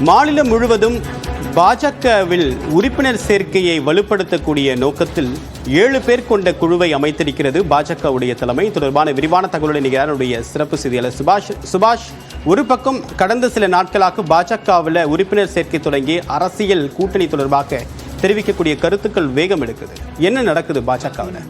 மாநிலம் முழுவதும் பாஜகவில் உறுப்பினர் சேர்க்கையை வலுப்படுத்தக்கூடிய நோக்கத்தில் ஏழு பேர் கொண்ட குழுவை அமைத்திருக்கிறது பாஜகவுடைய தலைமை. தொடர்பான விரிவான தகவலை இணைகிறார் சிறப்பு செய்தியாளர் சுபாஷ் சுபாஷ் ஒரு பக்கம் கடந்த சில நாட்களாக பாஜகவில் உறுப்பினர் சேர்க்கை தொடங்கி அரசியல் கூட்டணி தொடர்பாக தெரிவிக்கக்கூடிய கருத்துக்கள் வேகம் எடுக்குது. என்ன நடக்குது பாஜகவில்?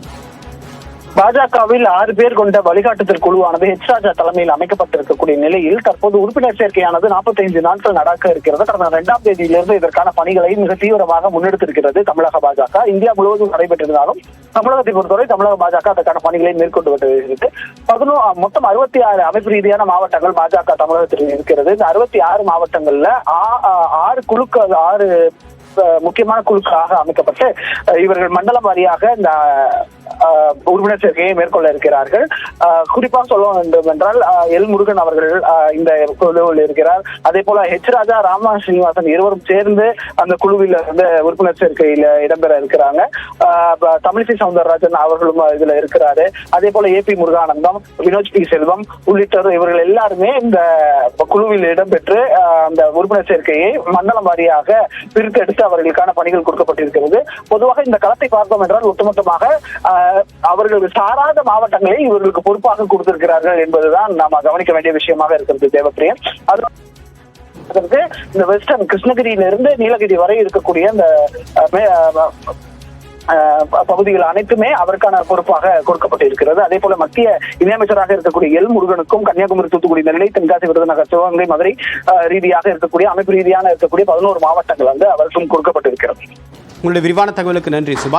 பாஜகவில் ஆறு பேர் கொண்ட வழிகாட்டுதல் குழுவானது ஹெச் ராஜா தலைமையில் அமைக்கப்பட்டிருக்கக்கூடிய நிலையில் தற்போது உறுப்பினர் சேர்க்கையானது 45 நாட்கள் நடக்க இருக்கிறது. கடந்த இரண்டாம் தேதியிலிருந்து இதற்கான பணிகளை மிக தீவிரமாக முன்னெடுத்திருக்கிறது தமிழக பாஜக. இந்தியா முழுவதும் நடைபெற்றிருந்தாலும் தமிழகத்தை பொறுத்தவரை தமிழக பாஜக அதற்கான பணிகளை மேற்கொண்டு வருகிறது பதினோ மொத்தம் அறுபத்தி ஆறு அமைப்பு ரீதியான மாவட்டங்கள் பாஜக தமிழகத்தில் இருக்கிறது. இந்த அறுபத்தி ஆறு மாவட்டங்கள்ல ஆ- ஆ- ஆறு குழுக்கள் ஆறு முக்கியமான குழுக்களாக அமைக்கப்பட்டு இவர்கள் மண்டலம் வாரியாக இந்த உறுப்பினர் சேர்க்கையை மேற்கொள்ள இருக்கிறார்கள். அஹ், குறிப்பாக சொல்ல வேண்டும் என்றால் எல் முருகன் அவர்கள் இந்த குழுவில் இருக்கிறார். அதே போல ஹெச் ராஜா ராமா ஸ்ரீனிவாசன் இருவரும் சேர்ந்து அந்த குழுவில் இருந்து உறுப்பினர் சேர்க்கையில இடம்பெற இருக்கிறாங்க. தமிழிசை சவுந்தரராஜன் அவர்களும் இதுல இருக்கிறாரு. அதே போல A P Murugananthan Vinoj P Selvam உள்ளிட்டோர் இவர்கள் எல்லாருமே இந்த குழுவில் இடம்பெற்று அந்த உறுப்பினர் சேர்க்கையை மண்டலம் வாரியாக பிரித்தெடுத்து அவர்களுக்கான பணிகள் கொடுக்கப்பட்டிருக்கிறது. பொதுவாக இந்த களத்தை பார்த்தோம் என்றால் ஒட்டுமொத்தமாக அஹ், அவர்கள் சாராத மாவட்டங்களை இவர்களுக்கு பொறுப்பாக கொடுத்திருக்கிறார்கள் என்பதுதான் நாம கவனிக்க வேண்டிய விஷயமாக இருக்கிறது தேவப்பிரியன். அது இந்த வெஸ்டர்ன் கிருஷ்ணகிரியிலிருந்து நீலகிரி வரை இருக்கக்கூடிய இந்த பகுதிகள் அனைத்துமே அவருக்கான பொறுப்பாக கொடுக்கப்பட்டிருக்கிறது. அதே போல மத்திய இணையமைச்சராக இருக்கக்கூடிய எல் முருகனுக்கும் கன்னியாகுமரி தூத்துக்குடி நெல்லை தென்காசி விருதுநகர் சிவகங்கை மதுரை ரீதியாக இருக்கக்கூடிய அமைப்பு ரீதியான இருக்கக்கூடிய பதினோரு மாவட்டங்கள் வந்து அவருக்கும் கொடுக்கப்பட்டிருக்கிறது. உங்களுடைய விரிவான தகவலுக்கு நன்றி சுபா.